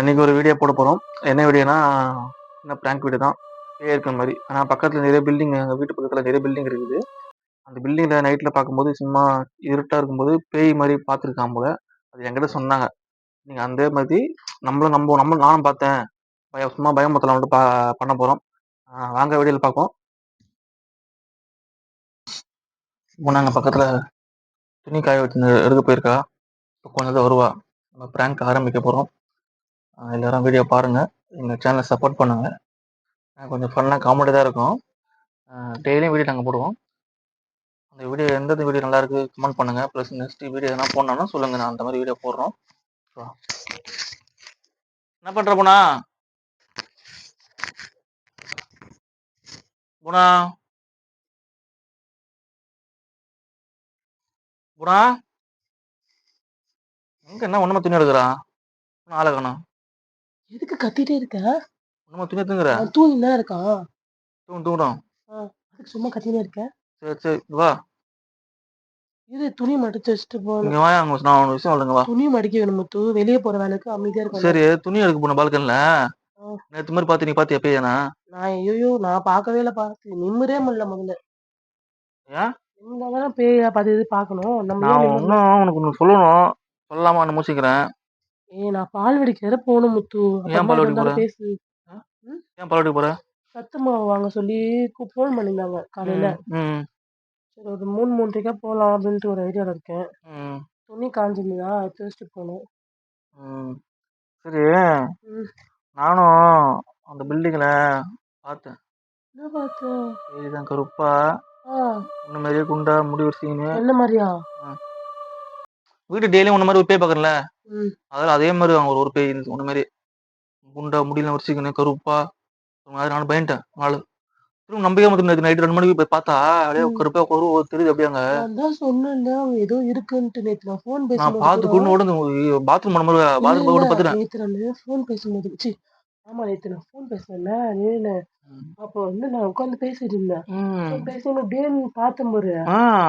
இன்னைக்கு ஒரு வீடியோ போட போகிறோம் என்ன வீடியோனா என்ன ப்ராங்க் வீடு தான். பேய் இருக்கிற மாதிரி. ஆனால் பக்கத்தில் நிறைய பில்டிங் எங்கள் வீட்டு பக்கத்தில் நிறைய பில்டிங் இருக்குது. அந்த பில்டிங்கில் நைட்டில் பார்க்கும்போது சும்மா இருட்டாக இருக்கும்போது பேய் மாதிரி பார்த்துருக்கான் போல. அது என்கிட்ட சொன்னாங்க. நீங்கள் அந்த மாதிரி நம்மளும் நம்ம நம்ம நானும் பார்த்தேன். பயம் சும்மா பயமுத்தலாம் வந்துட்டு பா பண்ண போகிறோம் வாங்க வீடியோவில் பார்ப்போம். போனாங்க நாங்கள் பக்கத்தில் துணி காய வச்சு எடுக்க போயிருக்கா. இப்போ கொஞ்சம் வருவா. நம்ம ப்ராங்க் ஆரம்பிக்க போகிறோம் எல்லோரும் வீடியோ பாருங்கள் எங்கள் சேனலை சப்போர்ட் பண்ணுங்கள் கொஞ்சம் ஃபன்னாக காமெடி தான் இருக்கும். டெய்லியும் வீடியோ நாங்கள் போடுவோம். அந்த வீடியோ எந்த வீடியோ நல்லாயிருக்கு கமெண்ட் பண்ணுங்கள் ப்ளஸ் நெக்ஸ்ட் வீடியோ எதனா போடணும்னா சொல்லுங்கள் நான் அந்த மாதிரி வீடியோ போடுறோம். என்ன பண்ணுற போனா? புனா? புனா? எங்க என்ன ஒண்ணுமா துணி எடுக்கிறா? ஆளை காணும். எதுக்கு கத்திட்டே இருக்க? ஒண்ணுமா துணி எடுத்துங்கிற. அவன் தூங்கி தான் இருக்கான். தூங்க தூங்கட்டும் அதுக்கு சும்மா கத்தினே இருக்க. சரி சரி வா. இது துணி மடிச்சு வச்சுட்டு போகணும் இங்க வா அங்க நான் ஒரு விஷயம் சொல்லுங்க வா. துணி மடிக்க வேணும் முத்து. வெளியே போற வேலைக்கு அமைதியா இருக்கும் சரி துணி எடுக்க போன பால்கன்ல. நேத்து மாதிரி பாத்து நீ பாத்து எப்பயாண்ணா நான் ஐயோ நான் பார்க்கவே இல்லை பார்த்து. நிம்மரே முடியல முதல்ல. ஏன்? நிம்மதானே பேயா பார்த்து இது பார்க்கணும். நம்ம நிம்மதி- இன்னும் உனக்கு ஒண்ணு சொல்லணும். சொல்லாம மூசிக்கிறேன் ஏய் நான் பால் வெடிக்கிற போகணும் முத்து. ஏன் பால் வெடிக்க போற? பேசு. ஏன் பாலாட்டி போற? சத்து மாவு வாங்க சொல்லி ஃபோன் பண்ணியிருந்தாங்க காலையில. ம், சரி ஒரு மூணு மூன்றைக்கா போகலாம் அப்படின்ட்டு ஒரு ஐடியாவில் இருக்கேன். ம், துணி காஞ்சிருந்தா எடுத்து வச்சுட்டு போகணும் ம். சரி. ம். நானும் அந்த பில்டிங்ல பார்த்தேன். என்ன பார்த்த? இதுதான் கருப்பா. ஆ. உன்ன மாதிரியே குண்டா முடி வரிசீன்னு என்ன மாதிரியா? வீட்டு டெய்லியும் உன்ன மாதிரி ஒரு பேய் பார்க்கறல அதே மாதிரி அவங்க ஒரு பேய் இருந்துச்சு உன்ன மாதிரி. குண்டா முடியல வரிசைக்கணும் கருப்பா ஒரு மாதிரி நானும் பயன்ட்டேன் நாலு திரும்ப நம்பிக்கை மட்டும் நைட்டு ரெண்டு மணிக்கு போய் பார்த்தா அப்படியே. கருப்பா ஒரு தெரியுது அப்படியே அங்க. நான் தான் சொன்னேன்ல ஏதோ இருக்குன்ட்டு நேத்து நான் ஃபோன் நான் பேசும்போது பார்த்து கொண்டு ஓடுங்க பாத்ரூம் பண்ண மாதிரி பாத்ரூம் போய் பார்த்துட்டேன் நேத்து நான் ஃபோன் பேசும்போது சி ஆமா நேத்து நான் ஃபோன் பேசுனேன்ல நேனு. அப்போ வந்து நான் உட்காந்து பேசிட்டு இருந்தேன். பேசும்போது அப்படியே நீ பார்த்த பாரு.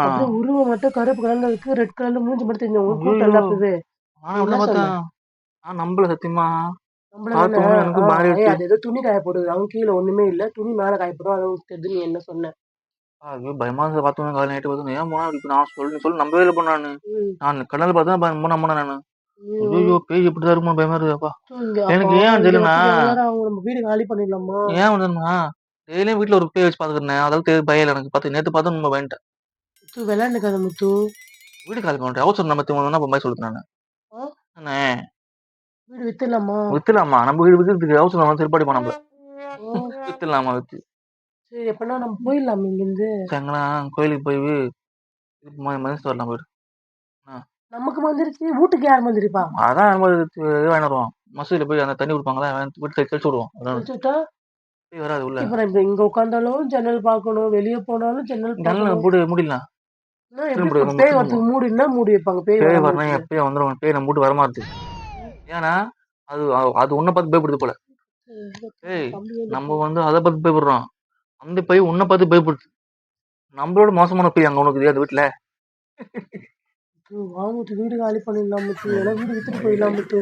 அப்படியே உருவம் மட்டும் கருப்பு கலர்ல இருக்கு ரெட் கலர்ல மூஞ்சி மட்டும் தெரிஞ்சு உன் கூட்டம் பார்த்தேன் நான் நம்பல சத்தியமா. அது ஏதோ துணி காய போடுது அவன் கீழே ஒண்ணுமே இல்ல. துணி மேல காய போடும் அதை தெரிஞ்சு நீ என்ன சொன்ன? ஐயோ பயமா இருந்தது. பார்த்தோம் காலை நைட்டு பார்த்தோம் ஏன் போனா இப்ப நான் சொல்லி சொல்லி. நம்பவே இல்லை பண்ண நானு. கண்ணால பார்த்தா போன நம்பினேன் நானு. ஐயோ பேய் இப்படிதான் இருக்குமா? பயமா இருக்குப்பா இங்க எனக்கு ஏன் அவங்க நம்ம வீடு காலி பண்ணிடலாமா? ஏன் வந்தேன்னா டெய்லியும் வீட்டுல ஒரு பேய் வச்சு பாத்துக்கிறேன் அதாவது தெரி- பயம் எனக்கு. பார்த்து நேத்து பார்த்தா நம்ம பயன்ட்டேன். முத்து விளையாண்டுக்காத முத்து. வீடு காலி பண்ணிட்டேன். அவசரம் நம்ம தீவனம் அப்ப மாதிரி ஆ? அண்ணே வீடு வித்துடலாமா? வித்துலாமா நம்ம வீடு வித்துறதுக்கு அவசரம் நம்ம திருப்பாடி ஓ, வித்துலாமா வித்து? சரி எப்பனா நம்ம போயிடலாம் இங்க இருந்து எங்கன்னா கோயிலுக்கு போய் மதிச்சு வரலாம் போயிடு நமக்கு வந்துருச்சு வீட்டுக்கு யார் வந்துருப்பா அதான் வருவோம். மசூதியில போய் அந்த தண்ணி கொடுப்பாங்களா வீட்டு தெளிச்சு விடுவோம். அதான். வராது உள்ள. இப்ப நம்ம இங்க உட்காந்தாலும் ஜன்னல் பார்க்கணும் வெளிய போனாலும் ஜன்னல் பார்க்கணும். மூடி முடியலாம் பேய். வரதுக்கு மூடினா மூடி வைப்பாங்க பேய் பேய் வரணும். எப்பயும் வந்துடும் பேய் நம்ம வீட்டு வரமாறுது ஏன்னா அது அது உன்னை பார்த்து பயப்படுது போல. ஏய், நம்ம வந்து அதை பார்த்து பயப்படுறோம். அந்த பேய் உன்னை பார்த்து பயப்படுது. நம்மளோட மோசமான பேய் அங்க உனக்கு அந்த வீட்டுல. முத்து, வா முத்து, வீடு காலி பண்ணிடலாம் முத்து. ஏன்னா வீடு வித்துட்டு போயிடலாம் முத்து.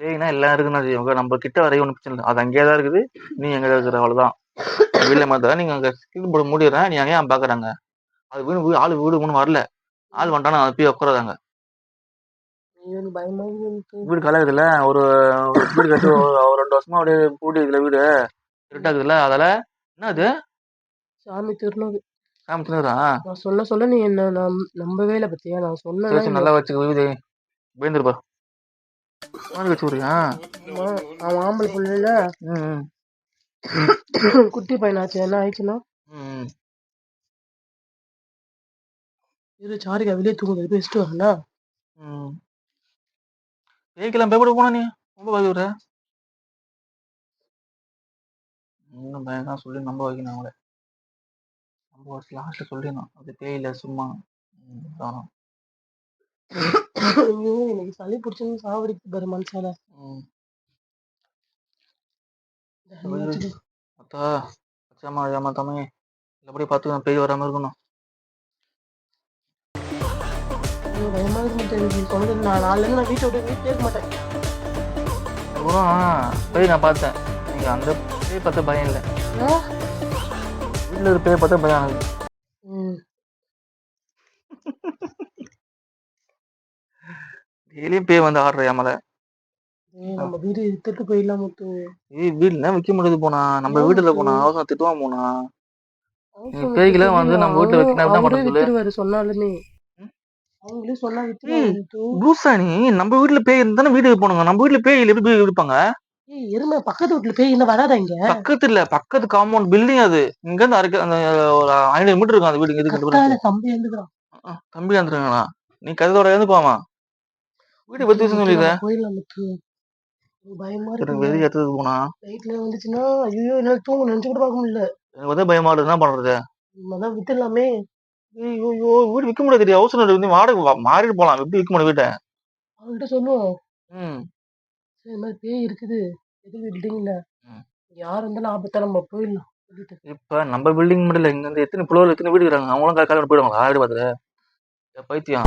பேய்னா எல்லாம் இருக்குன்னு வச்சுக்கோங்க. நம்ம கிட்ட வரைய ஒன்றும் பிரச்சனை இல்லை. அது அங்கேயே தான் இருக்குது. நீ எங்க தான் இருக்கிற? அவ்வளவுதான். வீட்டுல மாத்தா நீங்க அங்க ஸ்கிரீன் போட மூடிடுறேன். நீ அங்கேயே பாக்குறாங்க அது வீடு வீடு ஆளு வீடு ஒன்றும் வரல. ஆள் வந்துட்டானா அது போய் முத்து. வீடு கலாக்குதுல்ல ஒரு வீடு கட்டி ஒரு ரெண்டு வருஷமா அப்படியே பூட்டி இருக்குல்ல வீடு. இருட்டாக்குதுல்ல அதால என்ன அது சாமி திருநூறு காமிச்சுனுறா நான் சொல்ல சொல்ல நீ என்ன நம்- நம்பவே இல்லை பத்தியா? நான் சொன்னேன் சரி, நல்லா வச்சுக்க வீடு. பயந்துருப்பா மாதிரி வச்சு விடுறியா? அவன் ஆம்பளை பிள்ளைல. ம் குட்டி பையனாச்சு என்ன ஆயிடுச்சுன்னா? ம் இரு சாரிக்கா வெளியே தூங்குது பேசிட்டு வரேன்னா ம் பேய்க்கெல்லாம் பயப்பட போனா நீ? ரொம்ப பயப்படுற? இன்னும் தான் சொல்லி நம்ப வைக்கணும் அவங்கள. வச்சு லாஸ்ட்ல சொல்லிடணும். அது பேயில சும்மா ம், தானம். ஐயோ எனக்கு சளி பிடிச்சது சாவடிக்கு பாரு மனசால ம். தண்ணி வச்சுடு. அத்தா அச்சாமா ஏமாத்தாமே நல்லபடியா பார்த்துக்கணும் பேய் வராம இருக்கணும். பயமா இருக்கு நான் நாலுல இருந்து நான் வீட்டை விட்டு வீட்டுல இருக்க மாட்டேன். அப்புறம் பேய் நான் பார்த்தேன். நீங்க அந்த பேய் பார்த்த பயம் இல்லை? வீட்டில் இருக்க பேய் பார்த்தா ஆகுது. ம். டெய்லியும் பேய் வந்து ஆடுற என் மேலே. ஏய், நம்ம வீடு வித்துட்டு போயிடலாம் முத்து. ஏய் வீடுல விற்க முடியாது போனா? நம்ம வீட்டுல? போனா அவசரம் திட்டுவான் போனா. பேய்க்கெல்லாம் வந்து நம்ம வீட்டுல வைக்கணும், என்ன? வித்துருவாரு சொன்னாலுமே? அவங்களே சொன்னா நீ நம்ம வீட்டுல பேய் இருந்தானே வீடு போனுங்க நம்ம வீட்டுல பேய் எப்படி இருப்பாங்க ஏய் எருமை பக்கத்து வீட்டுல பேய் என்ன வராதா இங்க? பக்கத்து இல்ல பக்கத்து காம்பவுண்ட் பில்டிங் அது. இங்க இருந்து அரைக்க அந்த ஒரு ஐநூறு மீட்டர் இருக்கும் அந்த வீடு கத்தால தம்பி எழுந்துக்கிறான். தம்பி வந்துருங்களா நீ கதவோட இருந்து போமா வீடு பத்தி சொல்லிடுற போயிடலாம் முத்து எனக்கு பயமா இருக்கு வெளியே எடுத்தது போனா? நைட்ல வந்துச்சுன்னா ஐயோ என்னால தூங்க நினைச்சு கூட பார்க்க முடியல. எனக்கு வந்து பயமா இருக்கு என்ன பண்றது? அதான் வித்துடலாமே ஐயோ ஐயோ, வீடு விற்க முடியாது. அவசரம் வந்து வா- மாறிட்டு போலாம். எப்படி விற்க முடியும் வீட்டை? அவன்கிட்ட சொல்லுவோம். ம். சரி, இந்த மாதிரி பேய் இருக்குது. எது பில்டிங்ல ம். யார் இருந்தாலும் ஆபத்தா நம்ம போயிடலாம் சொல்லிட்டு. இப்ப நம்ம பில்டிங் மட்டும் இல்ல இங்க இருந்து எத்தனை புலவர் எத்தனை வீடு இருக்காங்க அவங்களும் கா- காலையில போயிடுவாங்களா? வீடு பார்த்துட்டு ஏ, பைத்தியம்.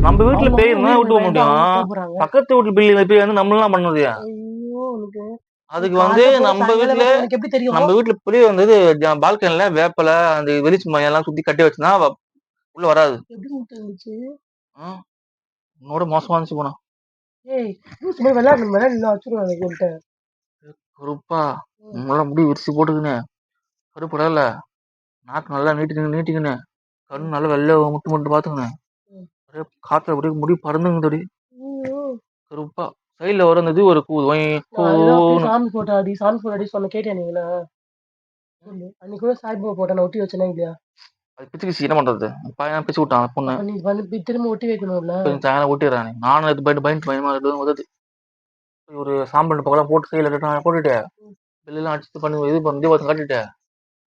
நம்ம வீட்டுல பேய் இருந்தா விட்டு போக முடியும். பக்கத்து வீட்டு பில்டிங்ல பேய் வந்து நம்மளாம் ஐயோ உனக்கு. அதுக்கு வந்து காலைல நம்ம சாயங்காலம் வீட்டுல எப்படி தெரியும்? நம்ம வீட்டுல புளிய வந்தது பால்கனில வேப்பல அந்த வெளிச்சு மயம் எல்லாம் சுத்தி கட்டி வச்சுனா உள்ள வராது. எப்படி ஆ? உன்னோட மோசமா இருந்துச்சு போனா. ஏய் மாதிரி விளையாடணும் விளையாடலாம் வச்சுருவாங்க என்கிட்ட. கருப்பா உங்களெல்லாம் முடி விரிச்சு போட்டுக்கின்னு கருப்படல நாக்கு நல்லா நீட்டிக்கின்னு நீட்டிக்கின்னு கண்ணு நல்லா வெள்ளை முட்டு முட்டு ம். அப்படியே காத்துல அப்படியே முடி பறந்துங்க தடி. கருப்பா. சைடுல வர அந்த இது ஒரு கூது கூன்னு. சாமி போட்டோ அடி சாமி போட்டோ அடி சொன்ன கேட்டேன் நீங்களா? அன்னைக்கு கூட சாய்பாபா போட்டோ நான் ஒட்டி வச்சேனா இல்லையா? அது பிச்சு கிச்சு என்ன பண்றது? பையன் பிச்சு விட்டான் பொண்ணு. நீ வந்து திரும்ப ஒட்டி வைக்கணும்ல? கொஞ்சம் சாயங்காலம் ஊட்டிடுறானே நானும் இது பயந்து பயந்து பயமா இருக்குது உதது ஒரு சாம்பல் பக்கம் போட்டு கையில கட்டு போட்டுட்டு. வெளியெல்லாம் அடிச்சு பண்ணி இது பண்ணி தீபாவளி கட்டிட்டு.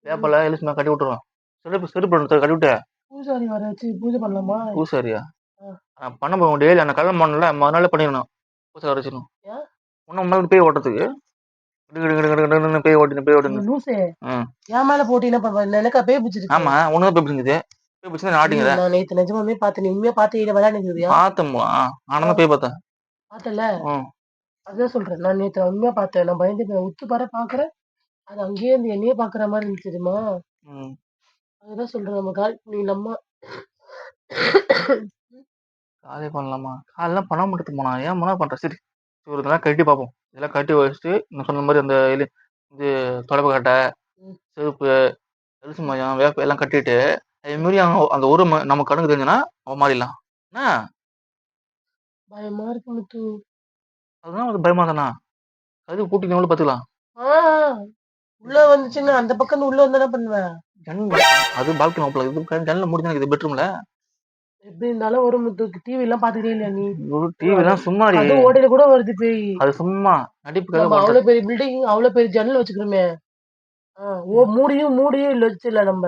வேப்பல எலிசுமா கட்டி விட்டுருவேன். செருப்பு செருப்பு கட்டி விட்டு. பூஜாரி வர வச்சு பூஜை பண்ணலாமா? பூசாரியா. நான் பண்ண போக டெய்லி அந்த கல்யாணம் பண்ணல மறுநாள் பண்ணிடணும். பூசாரி வச்சிடணும். ஏன்? ஒன்னும் மேலே பேய் ஓட்டுறதுக்கு. பேய் ஓட்டினு பேய் ஓட்டினு லூசே. என் மேல போட்டு என்ன பண்ணுவேன் எனக்கா பேய் பிடிச்சிருக்கு ஆமா ஒண்ணுதான் பேய் பிடிச்சிருக்குது. பேய் பிடிச்சி நாட்டிங்கிற நான் நேத்து நிஜமாவே பார்த்தேன் உண்மையா பார்த்து இதை விளையாடுறியா பார்த்தோம்மா தான் பேய் பார்த்தேன். பார்த்தல. அதான் சொல்றேன். நான் நேத்து உண்மையா பார்த்தேன். நான் பயந்து உத்து பாரு பாக்குறேன் அது அங்கேயே இருந்து என்னையே பாக்குற மாதிரி இருந்துச்சு தெரியுமா. அதுதான் சொல்றேன். நம்ம கால் நம்ம காலே பண்ணலாமா? காலெல்லாம் பண்ண மாட்டேது போனா ஏன் மனா பண்ற சரி சரி, ஒரு இதெல்லாம் கட்டி பார்ப்போம். இதெல்லாம் கட்டி வச்சுட்டு நான் சொன்ன மாதிரி அந்த எலி இது தொடப்பு கட்டை. செருப்பு எலுசு மயம் வேப்ப எல்லாம் கட்டிட்டு அதே மாதிரி அவங்க அந்த ஒரு ம- நம்ம கணக்கு தெரிஞ்சுன்னா அவன் மாறிடலாம். என்ன? பயமா இருக்கு முத்து. அதுதான் அது பயமா தானா? அது கூட்டி நம்மளும் பார்த்துக்கலாம் ஆ உள்ள வந்துச்சுன்னா அந்த பக்கம் இருந்து உள்ள வந்து என்ன பண்ணுவேன் ஜன்னல் அது பால்கனி ஓப்பல இது ஜன்னல் முடிஞ்சா இது பெட்ரூம்ல எப்படி இருந்தாலும் ஒரு முத்து டிவி எல்லாம் பாத்துக்கிட்டே இல்லையா நீ? ஒரு டிவி தான் சும்மா. அது ஓடையில கூட வருது பேய். அது சும்மா நடிப்புக்காக. அவ்வளவு பெரிய பில்டிங் அவ்வளவு பெரிய ஜன்னல் வச்சுக்கிறோமே. ஓ மூடியும் மூடியும் இல்ல வச்சுல நம்ம?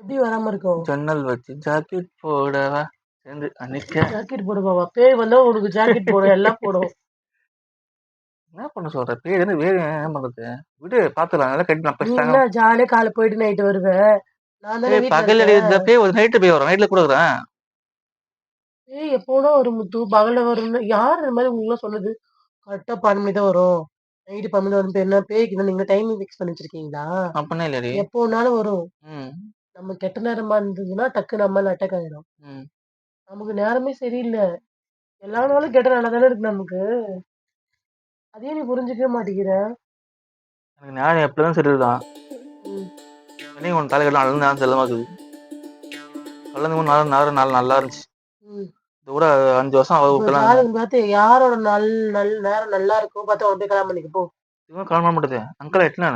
எப்படி வராம இருக்கும்? ஜன்னல் வச்சு ஜாக்கெட் போடவா? சேர்ந்து அன்னைக்கு. ஜாக்கெட் போடுவாவா பேய் வந்தா உனக்கு ஜாக்கெட் போடும் எல்லாம் போடும். என்ன பண்ண சொல்ற? என்ன வேறு என்ன பண்றது? விடு பாத்துலாம் நல்லா கட்டி நான் என்ன ஜாலியா காலை போயிட்டு நைட்டு வருவ? நான் தானே வீட்டுல பகல் பேய் ஒரு நைட்டு பேய் வரும். நைட்ல கூட இருக்கிறேன் பேய் எப்போனா ஒரு முத்து? பகல்ல வரும்னு. யார் இந்த மாதிரி உங்களுக்கு சொன்னது கரெக்டா பன்னெண்டு மணி தான் வரும். நைட்டு பன்னெண்டு வரும். பேர் என்ன பேய்க்கு நீங்க டைமிங் ஃபிக்ஸ் பண்ணி வச்சிருக்கீங்களா அப்பனே இல்லடி எப்போனாலும் வரும். நம்ம கெட்ட நேரமா இருந்ததுன்னா டக்கு நம்ம அட்டாக் ஆயிடும் நமக்கு நேரமே சரியில்லை. எல்லா நாளும் கெட்ட நாளா தானே இருக்கு நமக்கு. அதையும் நீ புரிஞ்சுக்கவே மாட்டேங்கிற. எனக்கு ஞாபகம் எப்படிதான் சரிதான். நீ உன் தலைக்கெல்லாம் அழுந்து நான் செல்லமா இருக்குது. கலந்து நாலு நாலு நாலு நல்லா இருந்துச்சு. இது கூட அஞ்சு வருஷம் ஜாதகம் பார்த்து யாரோட நல் நல் நேரம் நல்லா இருக்கோ பார்த்து அவன் போய் கல்யாணம் பண்ணிக்க போ. இதுவும் காண மாட்டேது. அங்கிள் எட்டுனா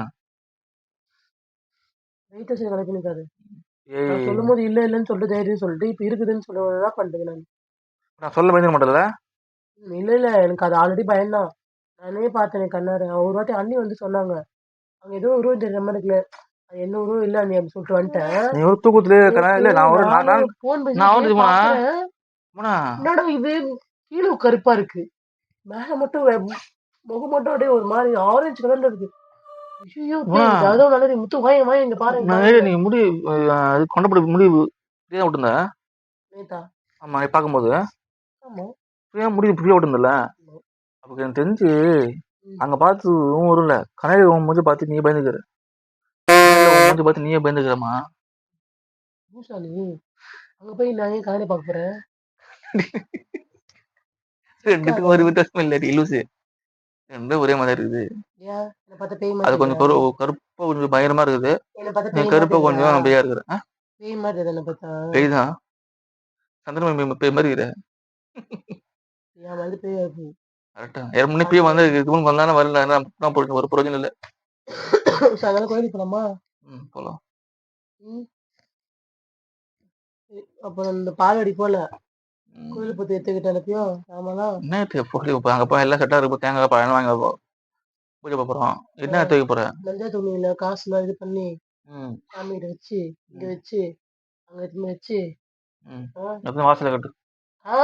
வெயிட் வச்சு கல்யாணம் பண்ணிக்காது சொல்லும் போது இல்ல இல்லன்னு சொல்லிட்டு தைரியம் சொல்லிட்டு இப்ப இருக்குதுன்னு சொல்லுவதான் பண்றேன் நான். நான் சொல்ல பயந்துக்க மாட்டேன்ல? இல்ல இல்ல. எனக்கு அது ஆல்ரெடி பயம்தான். நானே பார்த்தேன் கண்ணாரு ஒரு வாட்டி அண்ணி வந்து சொன்னாங்க. அங்க ஏதோ உருவம் தெரியுற மாதிரி இருக்குல்ல அது என்ன உருவம் இல்ல நீ அப்படி சொல்லிட்டு வந்துட்டேன். நீ ஒரு தூக்கத்திலே இருக்கா இல்ல நான் ஒரு நான் நான் போன் நான் வந்து போனா- பாக்குறேன். போனா? என்னடா இது? கீழே கருப்பா இருக்கு. மேல மட்டும் முகம் மட்டும் அப்படியே ஒரு மாதிரி ஆரஞ்சு கலர்ல இருக்கு. ஐயோ. அதுவும் நல்லது. முத்து வாங்க வாங்க இங்க பாருங்க நீ முடி அது கொண்டப்படி முடி இப்படியே விட்டுருந்த நேத்தா? ஆமா நீ பார்க்கும்போது. ஆமா. ஏன் முடிவு புரிய விட்டுருந்தல அப்போ எனக்கு தெரிஞ்சு அங்க பார்த்து உன் வரும்ல கண்ணாடி உன் மூஞ்சி பார்த்து நீ பயந்துக்கிற. மூஞ்சி பார்த்து நீயே பயந்துக்கிறமா பூசாலி அங்க போய் நான் ஏன் கண்ணாடி பார்க்க போறேன் ரெண்டுத்துக்கும் ஒரு வித்தியாசம் இல்லடி லூசு. ரெண்டும் ஒரே மாதிரி இருக்குது. அது கொஞ்சம் கரு கருப்பா கொஞ்சம் பயங்கரமா இருக்குது. கருப்பா கொஞ்சம்? பேயா இருக்கிற? பேய் மாதிரி என்ன பார்த்தா? பேய் தான் சந்திரன் பேய் மாதிரி பேய் இருக்கு? கரெக்டா ஏற்கனவே பேய் வந்து இதுவும் வந்தானே வரல. நான் போட்டு ஒரு பிரயோஜனம் இல்லை. சாயங்காலம் கோயிலுக்கு போலாமா? ம் போலாம். ம். அப்புறம் இந்த பாலடி போல ம். கோயிலை பத்தி எடுத்துக்கிட்ட எல்லாத்தையும் ஆமாலாம் என்ன தேவை போய் இப்போ அங்கே போய் எல்லாம் செட்டாக இருக்கும் தேங்காய் பழம் வாங்க போ. பூஜை பார்க்க போகிறோம் என்ன தேவைக்க போற? மஞ்சள் துணியில காசுலாம் இது பண்ணி ம். வச்சு இங்க வச்சு அங்க எடுத்துன்னு போய் வச்சு ம். ஆ, எத்தனை வாசல கட்டு. ஆ,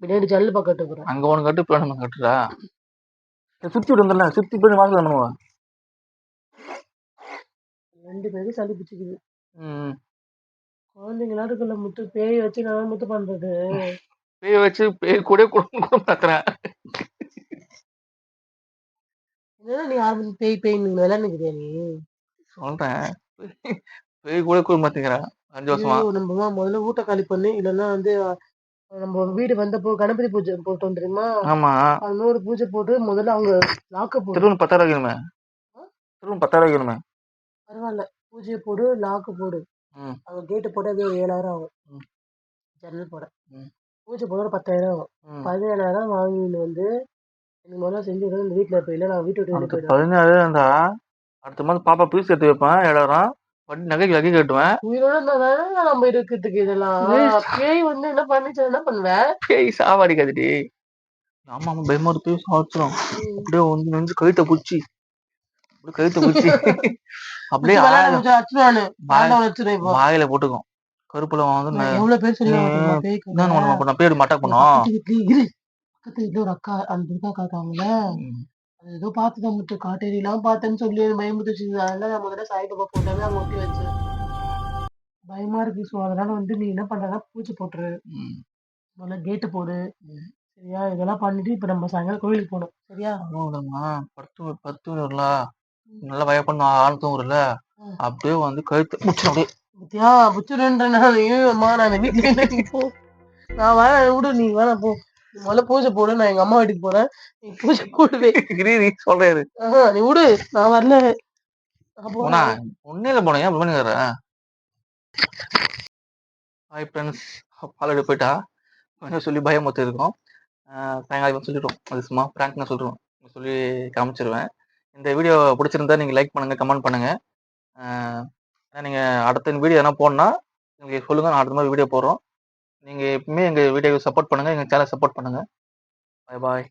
பின்னாடி ஜல்லு பக்கம் கட்ட போறேன். அங்கே ஒன்று கட்டு இப்போ ஒன்று கட்டுறா சுற்றி விடுந்தல சுற்றி போய் வாசல் பண்ணுவா ரெண்டு பேரும் சளி பிடிச்சிக்குது. ம். குழந்தைங்களா இருக்குல்ல முத்து பேய் வச்சு நான் முத்து பண்றது. பேய் வச்சு பேய் கூட குடும்பம் கூட பார்க்குறேன் என்னன்னா நீ ஆரம்பி பேய் பேய் நீ விளையாண்டுக்கிறியா நீ? சொல்கிறேன் பேய் கூட கூட பார்த்துக்கிறேன் அஞ்சு வருஷமா. ஐயோ, நம்ம முதல்ல வீட்டை காலி பண்ணு. இல்லைன்னா வந்து அஹ், நம்ம வீடு வந்தப்போ கணபதி பூஜை போட்டோம் தெரியுமா? ஆமா. அது ஒரு பூஜை போட்டு முதல்ல அவங்க லாக்க போடு திருவண்ணு பத்தாயிரம் வைக்கணுமே. திருவண்ணு பத்தாயிரம் வைக்கணுமே. பரவாயில்ல. பூஜையை போடு லாக்கு போடு. ம். அவங்க கேட்டு போட்டு அது ஒரு ஏழாயிரம் ஆகும். ம். ஜன்னல் போட. ம். பூஜை போட ஒரு பத்தாயிரம் ஆகும். ம். பதினேழாயிரம் வாங்கிட்டு வந்து எனக்கு முதல்ல செஞ்சு விட இந்த வீட்டுல இருப்ப இல்ல நான் வீட்டு விட்டு வெளியே அடுத்த போயிடுவேன். பதினாறுடா அடுத்த மாதம் பாப்பா பீஸ் எடுத்து வைப்பேன் ஏழாயிரம். வட்டி நகைக்கு நகை கட்டுவேன். உயிரோட இருந்தா நம்ம இருக்கிறதுக்கு இதெல்லாம். பேய் வந்து என்ன பண்ணிச்சு என்ன பண்ணுவேன் பேய் சாவாடிக்காதுடி ஆமா ஆமா பயமா ஒரு பேய் சாவச்சிரும் அப்படியே வந்து நெஞ்சு கழுத்தை பிடிச்சி. கழுத்தை பிடிச்சி அப்படியே வாயில போட்டுக்கும். கருப்புல வந்து எவ்வளவு பேர் சொல்லுவாங்க நீ- தெரியுமா பேய்க்கு என்னன்னு பண்ணுவோம் அப்ப நான் பேய் மட்டாக் பண்ணும் பக்கத்து வீட்டுல ஒரு அக்கா அந்த துர்கா அக்கா இருக்காங்கல்ல. அது ஏதோ பார்த்துதான் முட்டு காட்டேரி எல்லாம் பார்த்தேன்னு சொல்லி பயமுத்துச்சு அதனால நான் முதல்ல சாய்பாபா போட்டாவே அங்க ஒட்டி வச்சேன் பயமா இருக்கு. ஸோ அதனால வந்து நீ என்ன பண்றனா பூச்சி போட்டுரு. முதல்ல கேட்டு போடு. சரியா? இதெல்லாம் பண்ணிட்டு இப்ப நம்ம சாயங்காலம் கோயிலுக்கு போகணும். சரியா. படுத்து படுத்து வரும்ல நல்லா வய பண்ண வரும்ல ம். அப்படியே வந்து கழுத்து பிடிச்சி அப்படியே. பத்தியா புச்சுருன்ற நான் வீட்டுல இல்லை, நீ நான் வரேன் விடு நீ வேணாம் போ. நீ முதல்ல பூஜை போடு நான் எங்க அம்மா வீட்டுக்கு போறேன். நீ பூஜை போடுவே. இரு, சொல்றாரு ஆஹா, நீ விடு நான் வரல. போறேன். ஒன்னில போனேன். ஏன் பண்ணுகிற ஹாய் ஃப்ரெண்ட்ஸ் பாலடி போயிட்டா. கொஞ்சம் சொல்லி பயமுத்து இருக்கும். ஆஹ் சாயங்காலம் சொல்லிடுவோம். அது சும்மா ப்ராங்க்னு சொல்லிடுவோம். சொல்லி காமிச்சிருவேன். இந்த வீடியோ பிடிச்சிருந்தா நீங்கள் லைக் பண்ணுங்கள் கமெண்ட் பண்ணுங்கள் நீங்கள் அடுத்த வீடியோ எதனா போடணும்னா நீங்கள் சொல்லுங்கள் நான் அடுத்த மாதிரி வீடியோ போடுறோம். நீங்கள் எப்பவுமே எங்கள் வீடியோவை சப்போர்ட் பண்ணுங்கள் எங்கள் சேனலை சப்போர்ட் பண்ணுங்கள் பாய் பாய்